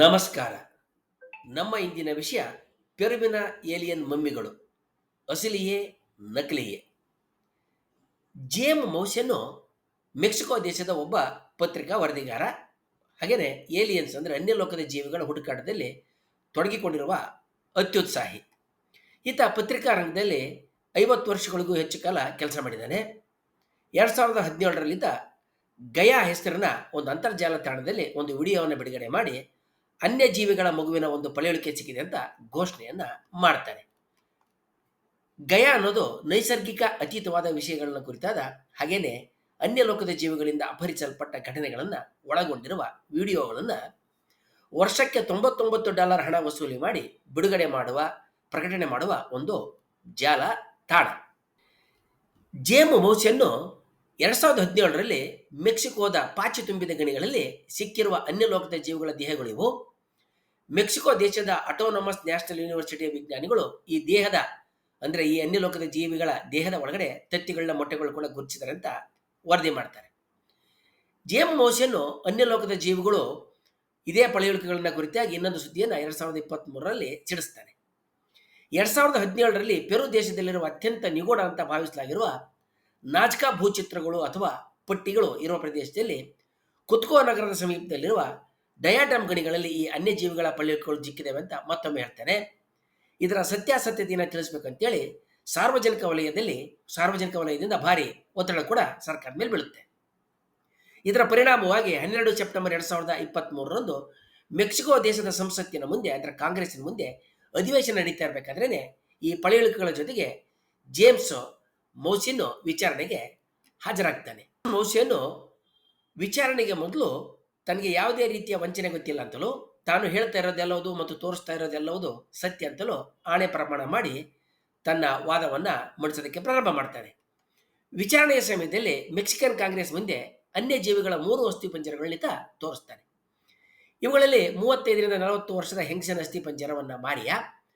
ನಮಸ್ಕಾರ. ನಮ್ಮ ಇಂದಿನ ವಿಷಯ ಪೆರುವಿನ ಏಲಿಯನ್ ಮಮ್ಮಿಗಳು, ಅಸಲಿಯೇ, ನಕಲಿಯೇ. ಜೇಮ್ ಮೌಸ್ಯನ್ನು ಮೆಕ್ಸಿಕೋ ದೇಶದ ಒಬ್ಬ ಪತ್ರಿಕಾ ವರದಿಗಾರ, ಹಾಗೆಯೇ ಏಲಿಯನ್ಸ್ ಅಂದರೆ ಅನ್ಯ ಲೋಕದ ಜೀವಿಗಳ ಹುಡುಕಾಟದಲ್ಲಿ ತೊಡಗಿಕೊಂಡಿರುವ ಅತ್ಯುತ್ಸಾಹಿ. ಈತ ಪತ್ರಿಕಾ ರಂಗದಲ್ಲಿ ಐವತ್ತು ವರ್ಷಗಳಿಗೂ ಹೆಚ್ಚು ಕಾಲ ಕೆಲಸ ಮಾಡಿದ್ದಾನೆ. ಎರಡು ಸಾವಿರದ ಹದಿನೇಳರಲ್ಲಿದ್ದ ಗಯಾ ಹೆಸರಿನ ಒಂದು ಅಂತರ್ಜಾಲ ತಾಣದಲ್ಲಿ ಒಂದು ವಿಡಿಯೋವನ್ನು ಬಿಡುಗಡೆ ಮಾಡಿ ಅನ್ಯ ಜೀವಿಗಳ ಮಗುವಿನ ಒಂದು ಪಳೆಯುಳಿಕೆ ಸಿಕ್ಕಿದೆ ಅಂತ ಘೋಷಣೆಯನ್ನ ಮಾಡ್ತಾರೆ. ಗಯ ಅನ್ನೋದು ನೈಸರ್ಗಿಕ ಅತೀತವಾದ ವಿಷಯಗಳನ್ನ ಕುರಿತಾದ ಹಾಗೇನೆ ಅನ್ಯ ಲೋಕದ ಜೀವಿಗಳಿಂದ ಅಪಹರಿಸಲ್ಪಟ್ಟ ಘಟನೆಗಳನ್ನು ಒಳಗೊಂಡಿರುವ ವಿಡಿಯೋಗಳನ್ನು ವರ್ಷಕ್ಕೆ ತೊಂಬತ್ತೊಂಬತ್ತು ಡಾಲರ್ ಹಣ ವಸೂಲಿ ಮಾಡಿ ಬಿಡುಗಡೆ ಮಾಡುವ, ಪ್ರಕಟಣೆ ಮಾಡುವ ಒಂದು ಜಾಲ ತಾಣ. ಜೇಮು ಮೌಸ್ಯನ್ನು ಎರಡ್ ಸಾವಿರದ ಹದಿನೇಳರಲ್ಲಿ ಮೆಕ್ಸಿಕೋದ ಪಾಚಿ ತುಂಬಿದ ಗಣಿಗಳಲ್ಲಿ ಸಿಕ್ಕಿರುವ ಅನ್ಯ ಲೋಕದ ಜೀವಿಗಳ ದೇಹಗಳಿವು ಮೆಕ್ಸಿಕೋ ದೇಶದ ಅಟೋನಮಸ್ ನ್ಯಾಷನಲ್ ಯೂನಿವರ್ಸಿಟಿಯ ವಿಜ್ಞಾನಿಗಳು ಈ ದೇಹದ, ಅಂದರೆ ಈ ಅನ್ಯ ಲೋಕದ ಜೀವಿಗಳ ದೇಹದ ಒಳಗಡೆ ತತ್ತಿಗಳನ್ನ ಮೊಟ್ಟೆಗಳು ಕೂಡ ಗುರುತಿಸಿದ್ದಾರೆ ಅಂತ ವರದಿ ಮಾಡ್ತಾರೆ. ಜೇಮ್ ಮೋಸಿಯನ್ನು ಅನ್ಯ ಲೋಕದ ಜೀವಿಗಳು ಇದೇ ಪಳೆಯುಳಿಕೆಗಳನ್ನ ಕುರಿತಾಗಿ ಇನ್ನೊಂದು ಸುದ್ದಿಯನ್ನು ಎರಡ್ ಸಾವಿರದ ಇಪ್ಪತ್ತ್ ಮೂರರಲ್ಲಿ ಚಿಡಿಸ್ತಾರೆ ಎರಡ್ ಸಾವಿರದ ಹದಿನೇಳರಲ್ಲಿ ಪೆರು ದೇಶದಲ್ಲಿರುವ ಅತ್ಯಂತ ನಿಗೂಢ ಅಂತ ಭಾವಿಸಲಾಗಿರುವ ನಾಜ್ಕಾ ಭೂಚಿತ್ರಗಳು ಅಥವಾ ಪಟ್ಟಿಗಳು ಇರುವ ಪ್ರದೇಶದಲ್ಲಿ ಕುತ್ಕೋ ನಗರದ ಸಮೀಪದಲ್ಲಿರುವ ಡಯಾಟಮ್ ಗಣಿಗಳಲ್ಲಿ ಈ ಅನ್ಯಜೀವಿಗಳ ಪಳ್ಳಿಗಳು ಜಿಕ್ಕಿದ್ದಾವೆ ಅಂತ ಮತ್ತೊಮ್ಮೆ ಹೇಳ್ತೇನೆ. ಇದರ ಸತ್ಯಾಸತ್ಯತೆಯನ್ನು ತಿಳಿಸ್ಬೇಕಂತೇಳಿ ಸಾರ್ವಜನಿಕ ವಲಯದಲ್ಲಿ, ಸಾರ್ವಜನಿಕ ವಲಯದಿಂದ ಭಾರಿ ಒತ್ತಡ ಕೂಡ ಸರ್ಕಾರದ ಮೇಲೆ ಬೀಳುತ್ತೆ. ಇದರ ಪರಿಣಾಮವಾಗಿ ಹನ್ನೆರಡು ಸೆಪ್ಟೆಂಬರ್ ಎರಡು ಸಾವಿರದ ಇಪ್ಪತ್ತ್ಮೂರರಂದು ಮೆಕ್ಸಿಕೋ ದೇಶದ ಸಂಸತ್ತಿನ ಮುಂದೆ, ಅದರ ಕಾಂಗ್ರೆಸ್ಸಿನ ಮುಂದೆ ಅಧಿವೇಶನ ನಡೀತಾ ಇರಬೇಕಾದ್ರೇ ಈ ಪಳೆಯುಳಿಕೆಗಳ ಜೊತೆಗೆ ಜೇಮ್ಸ್ ಮೌಸಿನ್ನು ವಿಚಾರಣೆಗೆ ಹಾಜರಾಗ್ತಾನೆ. ಮೌಸಿಯನ್ನು ವಿಚಾರಣೆಗೆ ಮೊದಲು ತನಗೆ ಯಾವುದೇ ರೀತಿಯ ವಂಚನೆ ಗೊತ್ತಿಲ್ಲ ಅಂತಲೂ, ತಾನು ಹೇಳ್ತಾ ಇರೋದೆಲ್ಲವುದು ಮತ್ತು ತೋರಿಸ್ತಾ ಇರೋದೆಲ್ಲವುದು ಸತ್ಯ ಅಂತಲೂ ಆಣೆ ಪ್ರಮಾಣ ಮಾಡಿ ತನ್ನ ವಾದವನ್ನು ಮಂಡಿಸೋದಕ್ಕೆ ಪ್ರಾರಂಭ ಮಾಡ್ತಾನೆ. ವಿಚಾರಣೆಯ ಸಮಯದಲ್ಲಿ ಮೆಕ್ಸಿಕನ್ ಕಾಂಗ್ರೆಸ್ ಮುಂದೆ ಅನ್ಯ ಜೀವಿಗಳ ಮೂರು ಅಸ್ಥಿ ಪಂಜರಗಳನ್ನಿತ ತೋರಿಸ್ತಾನೆ. ಇವುಗಳಲ್ಲಿ ಮೂವತ್ತೈದರಿಂದ ನಲವತ್ತು ವರ್ಷದ ಹೆಂಗಸನ ಅಸ್ಥಿ ಪಂಜರವನ್ನು ಮಾರಿಯಾ,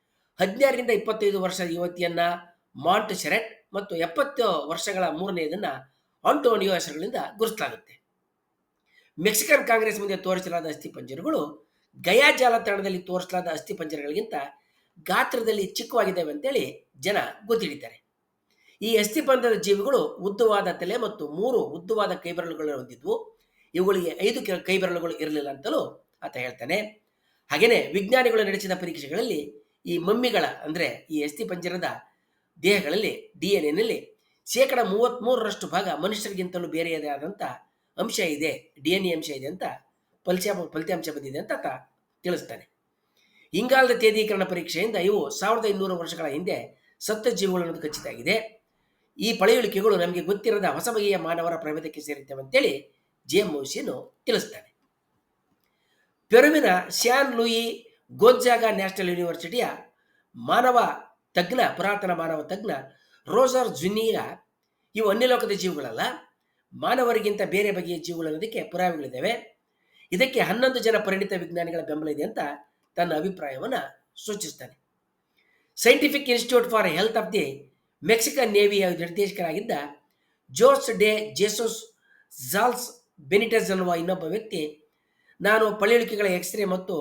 ಹದಿನಾರರಿಂದ ಇಪ್ಪತ್ತೈದು ವರ್ಷದ ಯುವತಿಯನ್ನ ಮಾಂಟ್ ಶೆರೆಟ್ ಮತ್ತು ಎಪ್ಪತ್ತು ವರ್ಷಗಳ ಮೂರನೆಯದನ್ನ ಆಂಟೋನಿಯೋ ಹೆಸರುಗಳಿಂದ ಗುರುತಿಸಲಾಗುತ್ತೆ. ಮೆಕ್ಸಿಕನ್ ಕಾಂಗ್ರೆಸ್ ಮುಂದೆ ತೋರಿಸಲಾದ ಅಸ್ಥಿಪಂಜರಗಳು ಗಯಾ ಜಾಲತಾಣದಲ್ಲಿ ತೋರಿಸಲಾದ ಅಸ್ಥಿಪಂಜರಗಳಿಗಿಂತ ಗಾತ್ರದಲ್ಲಿ ಚಿಕ್ಕವಾಗಿದ್ದಾವೆ ಅಂತೇಳಿ ಜನ ಗೊತ್ತಿಡಿತಾರೆ ಈ ಅಸ್ಥಿಪಂಜರದ ಜೀವಿಗಳು ಉದ್ದವಾದ ತಲೆ ಮತ್ತು ಮೂರು ಉದ್ದವಾದ ಕೈಬೆರಳುಗಳನ್ನು ಹೊಂದಿದ್ವು. ಇವುಗಳಿಗೆ ಐದು ಕೈಬೆರಳುಗಳು ಇರಲಿಲ್ಲ ಅಂತಲೂ ಆತ ಹೇಳ್ತಾನೆ. ಹಾಗೆಯೇ ವಿಜ್ಞಾನಿಗಳು ನಡೆಸಿದ ಪರೀಕ್ಷೆಗಳಲ್ಲಿ ಈ ಮಮ್ಮಿಗಳ ಅಂದರೆ ಈ ಅಸ್ಥಿಪಂಜರದ ದೇಹಗಳಲ್ಲಿ ಡಿ ಎನ್ ಎನಲ್ಲಿ ಶೇಕಡ ಮೂವತ್ತ್ಮೂರರಷ್ಟು ಭಾಗ ಮನುಷ್ಯರಿಗಿಂತಲೂ ಬೇರೆಯದೇ ಆದಂಥ ಅಂಶ ಇದೆ ಡಿ ಎನ್ ಎ ಅಂಶ ಇದೆ ಅಂತ ಫಲಿತಾಂಶ ಫಲಿತಾಂಶ ಬಂದಿದೆ ಅಂತ ಆತ ತಿಳಿಸ್ತಾನೆ. ಇಂಗಾಲದ ತೇದೀಕರಣ ಪರೀಕ್ಷೆಯಿಂದ ಇವು ಸಾವಿರದ ಇನ್ನೂರು ವರ್ಷಗಳ ಹಿಂದೆ ಸತ್ತ ಜೀವಿಗಳು ಅನ್ನೋದು ಖಚಿತ ಆಗಿದೆ. ಈ ಪಳೆಯುಳಿಕೆಗಳು ನಮಗೆ ಗೊತ್ತಿರದ ಹೊಸ ಬಗೆಯ ಮಾನವರ ಪ್ರಭೇದಕ್ಕೆ ಸೇರುತ್ತವೆ ಅಂತೇಳಿ ಜಿ ಎಂ ಮೋಸಿಯನ್ನು ತಿಳಿಸ್ತಾನೆ. ಪೆರುವಿನ ಶ್ಯಾನ್ ಲೂಯಿ ಗೋನ್ಜಾಗ ನ್ಯಾಷನಲ್ ಯೂನಿವರ್ಸಿಟಿಯ ಮಾನವ ತಜ್ಞ, ಪುರಾತನ ಮಾನವ ತಜ್ಞ ರೋಜರ್ ಜುನಿಯ, ಇವು ಅನ್ಯಲೋಕದ ಜೀವಿಗಳಲ್ಲ, ಮಾನವರಿಗಿಂತ ಬೇರೆ ಬಗೆಯ ಜೀವಿಗಳು ಅನ್ನೋದಕ್ಕೆ ಪುರಾವೆಗಳಿದ್ದಾವೆ. ಇದಕ್ಕೆ ಹನ್ನೊಂದು ಜನ ಪರಿಣಿತ ವಿಜ್ಞಾನಿಗಳ ಬೆಂಬಲ ಇದೆ ಅಂತ ತನ್ನ ಅಭಿಪ್ರಾಯವನ್ನು ಸೂಚಿಸ್ತಾನೆ. Scientific institute for health of the Mexican ನೇವಿಯ ನಿರ್ದೇಶಕರಾಗಿದ್ದ ಜೋರ್ಸ್ ಡೆ ಜೇಸೋಸ್ ಜಾಲ್ಸ್ ಬೆನಿಟಸ್ ಅನ್ನುವ ಇನ್ನೊಬ್ಬ ವ್ಯಕ್ತಿ ನಾನು ಪಳೆಯುಳಿಕೆಗಳ ಎಕ್ಸ್ರೇ ಮತ್ತು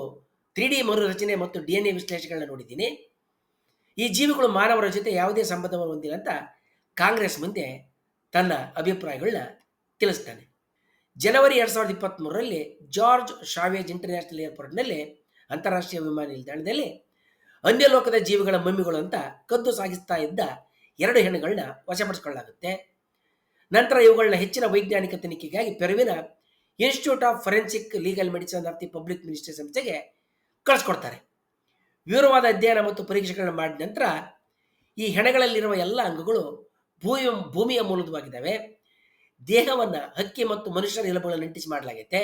ತ್ರೀ ಡಿ ಮರುರಚನೆ ಮತ್ತು ಡಿ ಎನ್ ಎ ವಿಶ್ಲೇಷಣೆಗಳನ್ನ ನೋಡಿದ್ದೀನಿ. ಈ ಜೀವಿಗಳು ಮಾನವರ ಜೊತೆ ಯಾವುದೇ ಸಂಬಂಧವನ್ನು ಹೊಂದಿಲ್ಲ ಅಂತ ಕಾಂಗ್ರೆಸ್ ಮುಂದೆ ತನ್ನ ಅಭಿಪ್ರಾಯಗಳನ್ನ ತಿಳಿಸ್ತಾನೆ. ಜನವರಿ ಎರಡು ಸಾವಿರದ ಇಪ್ಪತ್ತ್ಮೂರರಲ್ಲಿ ಜಾರ್ಜ್ ಶಾವೇಜ್ ಇಂಟರ್ನ್ಯಾಷನಲ್ ಏರ್ಪೋರ್ಟ್ನಲ್ಲಿ ಅಂತಾರಾಷ್ಟ್ರೀಯ ವಿಮಾನ ನಿಲ್ದಾಣದಲ್ಲಿ ಅನ್ಯಲೋಕದ ಜೀವಿಗಳ ಮಮ್ಮಿಗಳು ಅಂತ ಕದ್ದು ಸಾಗಿಸ್ತಾ ಇದ್ದ ಎರಡು ಹೆಣ್ಣುಗಳನ್ನ ವಶಪಡಿಸಿಕೊಳ್ಳಲಾಗುತ್ತೆ. ನಂತರ ಇವುಗಳನ್ನ ಹೆಚ್ಚಿನ ವೈಜ್ಞಾನಿಕ ತನಿಖೆಗಾಗಿ ಪೆರುವಿನ institute of forensic legal medicine of the public ministry ಸಂಸ್ಥೆಗೆ ಕಳಿಸ್ಕೊಡ್ತಾರೆ. ವಿವರವಾದ ಅಧ್ಯಯನ ಮತ್ತು ಪರೀಕ್ಷೆಗಳನ್ನು ಮಾಡಿದ ನಂತರ ಈ ಹೆಣಗಳಲ್ಲಿರುವ ಎಲ್ಲ ಅಂಗಗಳು ಭೂಮಿಯ ಭೂಮಿಯ ಮೂಲದವಾಗಿದ್ದಾವೆ. ದೇಹವನ್ನು ಹಕ್ಕಿ ಮತ್ತು ಮನುಷ್ಯರ ಎಲುಬುಗಳನ್ನು ನಂಟಿಸಿ ಮಾಡಲಾಗೈತೆ.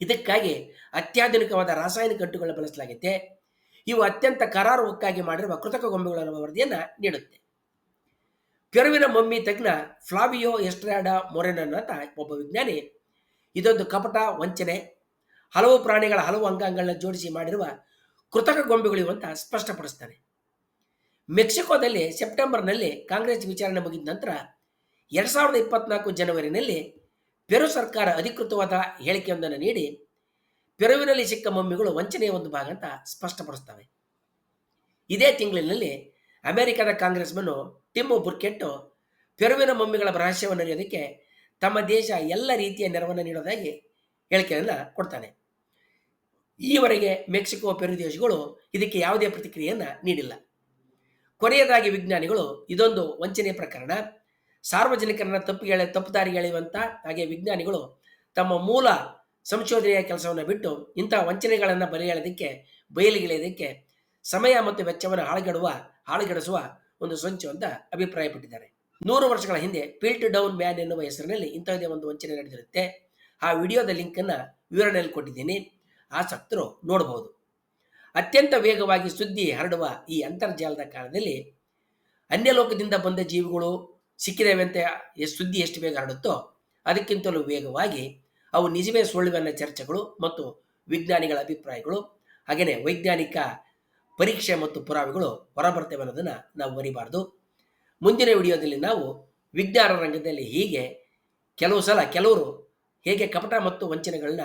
ಇದಕ್ಕಾಗಿ ಅತ್ಯಾಧುನಿಕವಾದ ರಾಸಾಯನಿಕ ಅಂಟುಗಳನ್ನು ಬಳಸಲಾಗೈತೆ. ಇವು ಅತ್ಯಂತ ಕರಾರುವಕ್ಕಾಗಿ ಮಾಡಿರುವ ಕೃತಕ ಗೊಂಬೆಗಳ ವರದಿಯನ್ನು ನೀಡುತ್ತೆ. ಪೆರುವಿನ ಮಮ್ಮಿ ತಜ್ಞ ಫ್ಲಾವಿಯೋ ಎಸ್ಟ್ರಾಡ ಮೊರೆನನ್ ಒಬ್ಬ ವಿಜ್ಞಾನಿ ಇದೊಂದು ಕಪಟ, ವಂಚನೆ, ಹಲವು ಪ್ರಾಣಿಗಳ ಹಲವು ಅಂಗಾಂಗಗಳನ್ನ ಜೋಡಿಸಿ ಮಾಡಿರುವ ಕೃತಕ ಗೊಂಬೆಗಳು ಇವು ಅಂತ ಸ್ಪಷ್ಟಪಡಿಸ್ತಾನೆ. ಮೆಕ್ಸಿಕೋದಲ್ಲಿ ಸೆಪ್ಟೆಂಬರ್ನಲ್ಲಿ ಕಾಂಗ್ರೆಸ್ ವಿಚಾರಣೆ ಮುಗಿದ ನಂತರ ಎರಡ್ ಸಾವಿರದ ಇಪ್ಪತ್ನಾಲ್ಕು ಜನವರಿನಲ್ಲಿ ಪೆರು ಸರ್ಕಾರ ಅಧಿಕೃತವಾದ ಹೇಳಿಕೆಯೊಂದನ್ನು ನೀಡಿ ಪೆರುವಿನಲ್ಲಿ ಸಿಕ್ಕ ಮಮ್ಮಿಗಳು ವಂಚನೆಯ ಒಂದು ಭಾಗ ಅಂತ ಸ್ಪಷ್ಟಪಡಿಸ್ತವೆ. ಇದೇ ತಿಂಗಳಿನಲ್ಲಿ ಅಮೆರಿಕದ ಕಾಂಗ್ರೆಸ್ಮನ್ನು ಟಿಮ್ಮು ಬುರ್ಕೆಟ್ಟು ಪೆರುವಿನ ಮಮ್ಮಿಗಳ ರಹಸ್ಯವನ್ನು ಅರಿಯೋದಕ್ಕೆ ತಮ್ಮ ದೇಶ ಎಲ್ಲ ರೀತಿಯ ನೆರವನ್ನು ನೀಡೋದಾಗಿ ಹೇಳಿಕೆಯನ್ನು ಕೊಡ್ತಾನೆ. ಈವರೆಗೆ ಮೆಕ್ಸಿಕೋ ಪೆರು ದೇಶಗಳು ಇದಕ್ಕೆ ಯಾವುದೇ ಪ್ರತಿಕ್ರಿಯೆಯನ್ನು ನೀಡಿಲ್ಲ. ಕೊನೆಯದಾಗಿ ವಿಜ್ಞಾನಿಗಳು, ಇದೊಂದು ವಂಚನೆ ಪ್ರಕರಣ. ಸಾರ್ವಜನಿಕರನ್ನ ತಪ್ಪು ದಾರಿ ಎಳೆಯುವಂಥ ಹಾಗೆ ವಿಜ್ಞಾನಿಗಳು ತಮ್ಮ ಮೂಲ ಸಂಶೋಧನೆಯ ಕೆಲಸವನ್ನು ಬಿಟ್ಟು ಇಂಥ ವಂಚನೆಗಳನ್ನು ಬರೆಯಳೋದಕ್ಕೆ ಬಯಲಿಗೆಳೆಯೋದಕ್ಕೆ ಸಮಯ ಮತ್ತು ವೆಚ್ಚವನ್ನು ಹಾಳುಗೆಡುವ, ಹಾಳುಗೆಡಿಸುವ ಒಂದು ಸಂಚು ಅಂತ ಅಭಿಪ್ರಾಯಪಟ್ಟಿದ್ದಾರೆ. ನೂರು ವರ್ಷಗಳ ಹಿಂದೆ ಪಿಲ್ಟ್ ಡೌನ್ ಮ್ಯಾನ್ ಎನ್ನುವ ಹೆಸರಿನಲ್ಲಿ ಇಂಥದ್ದೇ ಒಂದು ವಂಚನೆ ನಡೆದಿರುತ್ತೆ. ಆ ವಿಡಿಯೋದ ಲಿಂಕನ್ನು ವಿವರಣೆಯಲ್ಲಿ ಕೊಟ್ಟಿದ್ದೀನಿ. ಆಸಕ್ತರು ನೋಡಬಹುದು ಅತ್ಯಂತ ವೇಗವಾಗಿ ಸುದ್ದಿ ಹರಡುವ ಈ ಅಂತರ್ಜಾಲದ ಕಾಲದಲ್ಲಿ ಅನ್ಯಲೋಕದಿಂದ ಬಂದ ಜೀವಿಗಳು ಸಿಕ್ಕಿದ್ದೇವೆ ಅಂತ ಸುದ್ದಿ ಎಷ್ಟು ಬೇಗ ಹರಡುತ್ತೋ ಅದಕ್ಕಿಂತಲೂ ವೇಗವಾಗಿ ಅವು ನಿಜವೇ ಸುಳ್ಳುವೆನ್ನ ಚರ್ಚೆಗಳು ಮತ್ತು ವಿಜ್ಞಾನಿಗಳ ಅಭಿಪ್ರಾಯಗಳು ಹಾಗೆಯೇ ವೈಜ್ಞಾನಿಕ ಪರೀಕ್ಷೆ ಮತ್ತು ಪುರಾವೆಗಳು ಹೊರಬರ್ತವೆ ಅನ್ನೋದನ್ನು ನಾವು ಮರಿಬಾರ್ದು. ಮುಂದಿನ ವಿಡಿಯೋದಲ್ಲಿ ನಾವು ವಿಜ್ಞಾನ ರಂಗದಲ್ಲಿ ಹೀಗೆ ಕೆಲವು ಸಲ ಕೆಲವರು ಹೇಗೆ ಕಪಟ ಮತ್ತು ವಂಚನೆಗಳನ್ನ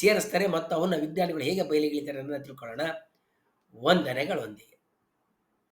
ಸೇರಿಸ್ತಾರೆ ಮತ್ತು ಅವನ್ನ ವಿಜ್ಞಾನಿಗಳು ಹೇಗೆ ಬಯಲಿಗಿಳಿತಾರೆ ಅನ್ನೋದನ್ನ ತಿಳ್ಕೊಳ್ಳೋಣ. ವಂದನೆಗಳೊಂದಿಗೆ.